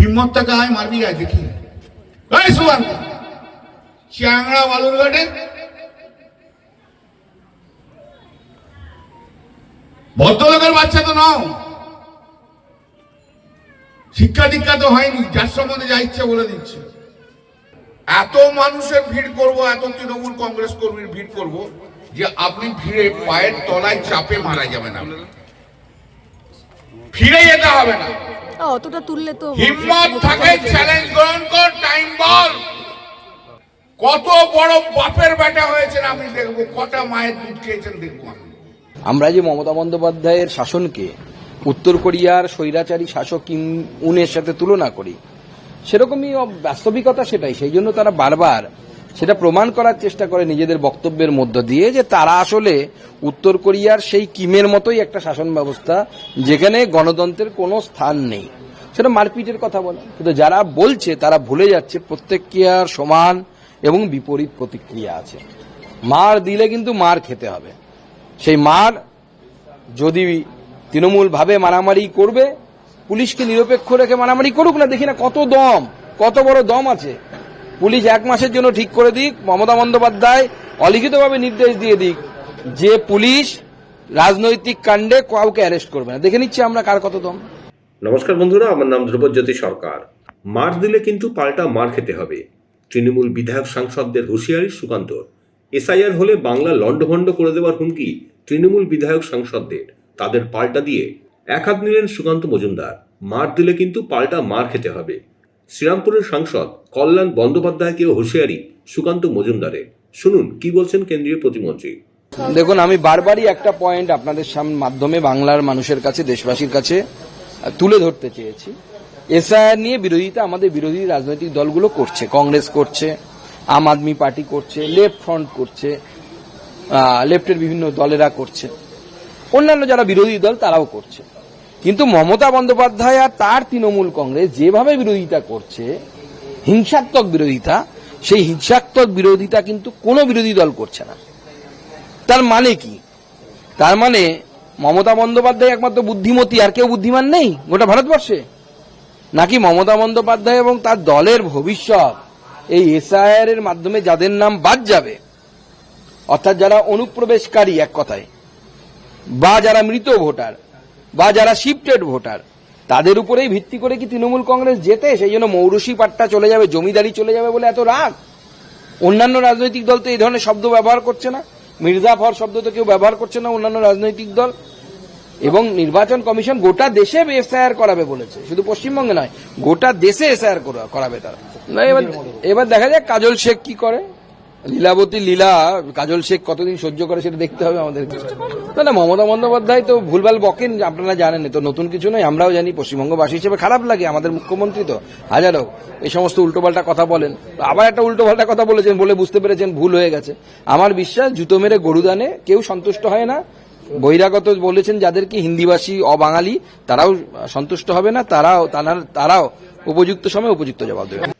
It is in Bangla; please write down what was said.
হিম্মত থেকে আয় মারবি আয় দেখি। এই সুবান্ত চ্যাংড়া ভদ্রলোকের বাচ্চা তো নাও। শিক্ষা দীক্ষা তো হয়নি, যার সম্বন্ধে যা ইচ্ছা বলে দিচ্ছে। এত মানুষের ভিড় করব, এত তৃণমূল কংগ্রেস কর্মীর ভিড় করব, যে আপনি ভিড়ে পায়ের তলায় চাপে মারা যাবেন আপনি। ফিরে যেতে হবে না। অতটা তুললে তো হিম্মত থাকে চ্যালেঞ্জ গ্রহণ কর টাইম বল। কত বড় বাপের বেটা হয়েছেন আমি দেখব কটা মায়ের দুধ খেয়েছেন দেখব আমরা যে মমতা বন্দ্যোপাধ্যায়ের শাসনকে উত্তর কোরিয়ার স্বৈরাচারী শাসক কিম উনের সাথে তুলনা করি সেরকমই বাস্তবিকতা সেটাই সেই জন্য তারা বারবার সেটা প্রমাণ করার চেষ্টা করে নিজেদের বক্তব্যের মধ্য দিয়ে যে তারা আসলে উত্তর কোরিয়ার সেই কিমের মতোই একটা শাসন ব্যবস্থা যেখানে গণতন্ত্রের কোনো স্থান নেই। সেটা মারপিটের কথা বলে। কিন্তু যারা বলছে, তারা ভুলে যাচ্ছে প্রত্যেক ক্রিয়ার সমান এবং বিপরীত প্রতিক্রিয়া আছে। মার দিলে কিন্তু মার খেতে হবে। সেই মার যদি তৃণমূল ভাবে মারামারি করবে, পুলিশকে নিরপেক্ষ রেখে মারামারি করুক না, দেখি না কত দম, কত বড় দম আছে। পুলিশ এক মাসের জন্য ঠিক করে দিক, মমতা বন্দ্যোপাধ্যায় অলিখিতভাবে নির্দেশ দিয়ে দিক যে পুলিশ রাজনৈতিক কাণ্ডে কাউকে অ্যারেস্ট করবে না। দেখে নিচ্ছি আমরা কার কত দম নমস্কার বন্ধুরা, আমার নাম ধ্রুবজ্যোতি সরকার। মার দিলে কিন্তু পাল্টা মার খেতে হবে। তৃণমূল বিধায়ক সাংসদদের হুঁশিয়ারি সুকান্ত। এসআইআর হলে বাংলা লণ্ডভণ্ড করে দেওয়ার হুমকি তৃণমূল বিধায়ক সাংসদদের। তাদের পাল্টা দিয়ে এক হাত নিলেন সুকান্ত মজুমদার। মার দিলে কিন্তু পাল্টা মার খেতে হবে। শ্রীরামপুরের সাংসদ কল্যাণ বন্দ্যোপাধ্যায়কেও হুঁশিয়ারি সুকান্ত মজুমদারের। শুনুন, কি বলছেন কেন্দ্রীয় প্রতিমন্ত্রী? দেখুন, আমি বারবারই একটা পয়েন্ট আপনাদের সামনে মাধ্যমে বাংলার মানুষের কাছে, দেশবাসীর কাছে তুলে ধরতে চেয়েছি। এসআইআর নিয়ে বিরোধিতা, আমাদের বিরোধী রাজনৈতিক দলগুলো করছে। কংগ্রেস করছে, আম আদমি পার্টি করছে লেফট ফ্রন্ট করছে লেফটের বিভিন্ন দলেরা করছে। অন্যান্য যারা বিরোধী দল, তারাও করছে। কিন্তু মমতা বন্দ্যোপাধ্যায় আর তার তৃণমূল কংগ্রেস যেভাবে বিরোধিতা করছে, হিংসাত্মক বিরোধিতা, সেই হিংসাত্মক বিরোধিতা কিন্তু কোনো বিরোধী দল করছে না। তার মানে কি? তার মানে মমতা বন্দ্যোপাধ্যায় একমাত্র বুদ্ধিমতী, আর কেউ বুদ্ধিমান নেই গোটা ভারতবর্ষে? নাকি মমতা বন্দ্যোপাধ্যায় এবং তার দলের ভবিষ্যৎ এই এসআইআর এর মাধ্যমে যাদের নাম বাদ যাবে, অর্থাৎ যারা অনুপ্রবেশকারী এক কথায়, বা যারা মৃত ভোটার বা যারা শিফটেড ভোটার তাদের উপরেই ভিত্তি করে কি তৃণমূল কংগ্রেস জেতে সেই জন্য মৌরসী পাট্টা চলে যাবে, জমিদারি চলে যাবে বলে এত রাগ। অন্যান্য রাজনৈতিক দল তো এই ধরনের শব্দ ব্যবহার করছে না। মির্জাফর শব্দ তো কেউ ব্যবহার করছে না, অন্যান্য রাজনৈতিক দল। এবং নির্বাচন কমিশন গোটা দেশে এসআইআর করাবে বলেছে। শুধু পশ্চিমবঙ্গে নয়, গোটা দেশে এসআইআর করাবে তারা। এবার এবার দেখা যাক কাজল শেখ কি করে। লীলাবতী লীলা, কাজল শেখ কতদিন সহ্য করে সেটা দেখতে হবে আমাদের। না না, মমতা বন্দ্যোপাধ্যায় তো ভুলভাল বকেন, আপনারা জানেন তো নতুন কিছু নয়, আমরাও জানি, পশ্চিমবঙ্গবাসী হিসেবে খারাপ লাগে, আমাদের মুখ্যমন্ত্রী তো, হাজারো এই সমস্ত উল্টোপাল্টা কথা বলেন। আবার একটা উল্টোপাল্টা কথা বলেছেন বলে বুঝতে পেরেছেন, ভুল হয়ে গেছে। আমার বিশ্বাস, জুতো মেরে গরুদানে কেউ সন্তুষ্ট হয় না। বহিরাগত বলেছেন যাদেরকে হিন্দিভাষী, অবাঙালি, তারাও সন্তুষ্ট হবে না, তারাও তারা- তারাও উপযুক্ত সময় উপযুক্ত জবাব দেবে।